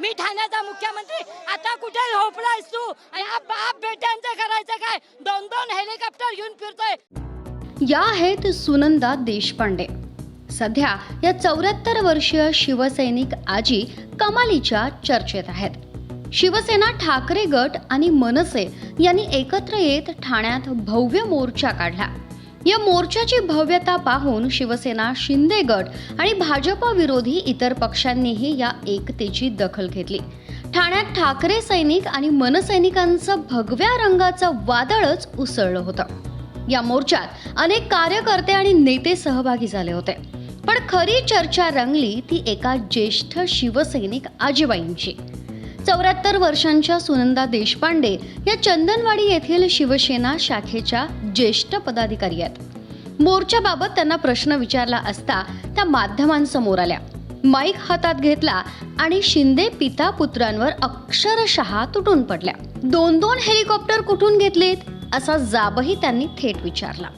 मी ठाण्याचा मुख्यमंत्री. आता कुठे झोपलायस तू? आणि हा बाप बेट्यांचं करायचं काय? दोन दोन हेलिकॉप्टर घेऊन फिरतोय. या आहेत सुनंदा देशपांडे. सध्या या चौऱ्याहत्तर वर्षीय शिवसैनिक आजी कमालीच्या चर्चेत आहेत. शिवसेना ठाकरे गट आणि मनसे यांनी एकत्र येत ठाण्यात भव्य मोर्चा काढला. या मोर्चाची भव्यता पाहून शिवसेना शिंदे गट आणि भाजपा विरोधी इतर पक्षांनीही या एकतेची दखल घेतली. ठाण्यात ठाकरे सैनिक आणि मनसैनिकांचं भगव्या रंगाचं वादळच उसळलं होतं. या मोर्चात अनेक कार्यकर्ते आणि नेते सहभागी झाले होते. पण खरी चर्चा रंगली ती एका ज्येष्ठ शिवसैनिक आजीबाईंची. चौऱ्याहत्तर वर्षांच्या सुनंदा देशपांडे या चंदनवाडी येथील शिवसेना शाखेच्या ज्येष्ठ पदाधिकारी आहेत. मोर्चाबाबत त्यांना प्रश्न विचारला असता त्या माध्यमांसमोर आल्या. माईक हातात घेतला आणि शिंदे पिता पुत्रांवर अक्षरशः तुटून पडल्या. दोन दोन हेलिकॉप्टर कुठून घेतलीत? असा जाबही त्यांनी थेट विचारला.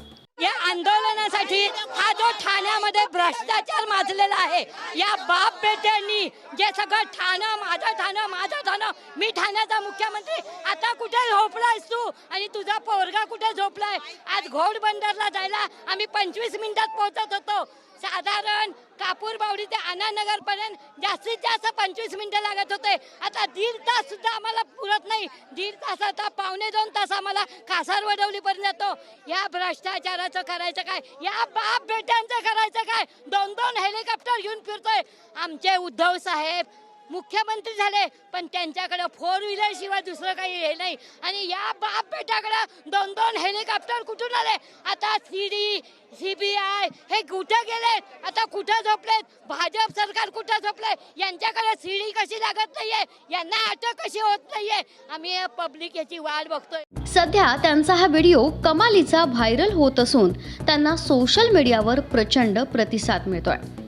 या आंदोलनासाठी ठाण्यामध्ये भ्रष्टाचार माजलेला आहे. या बाप बेट्यांनी जे सगळं ठाणं माझं ठाणं माझं ठाणं मी ठाण्याचा मुख्यमंत्री आता कुठे झोपलायस तू? आणि तुझा पोरगा कुठे झोपलाय? आज घोडबंदरला जायला आम्ही पंचवीस मिनिटात पोहोचत होतो. साधारण कापूर बावडी ते आनानगरपर्यंत जास्तीत जास्त पंचवीस मिनिटं लागत होते. आता दीड तास सुद्धा आम्हाला नाही. दीड तास आता पावणे दोन तास आम्हाला कासार वडवलीपर्यंत येतो या भ्रष्टाचाराचं करायचं काय? या बाप बेट्यांचं करायचं काय? दोन दोन हेलिकॉप्टर घेऊन फिरतोय. आमचे उद्धव साहेब मुख्यमंत्री झाले पण त्यांच्याकडे फोर व्हीलर शिवाय दुसरं काही हे नाही. आणि या बाप बेटाकडे दोन दोन हेलिकॉप्टर कुठून आले? आता सीडी सीबीआय हे कुठं गेले आता कुठं झोपलेत? भाजप सरकार कुठं झोपलंय? यांच्याकडे सीडी कशी लागत नाहीये? यांना अटक कशी होत नाहीये? आम्ही पब्लिक याची वाट बघतोय. सध्या त्यांचा हा व्हिडिओ कमालीचा व्हायरल होत असून त्यांना सोशल मीडियावर प्रचंड प्रतिसाद मिळतोय.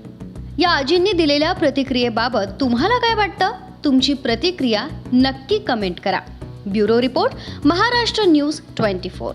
या आजींनी दिलेल्या प्रतिक्रियेबाबत तुम्हाला काय वाटतं? तुमची प्रतिक्रिया नक्की कमेंट करा. Bureau report Maharashtra news twenty four.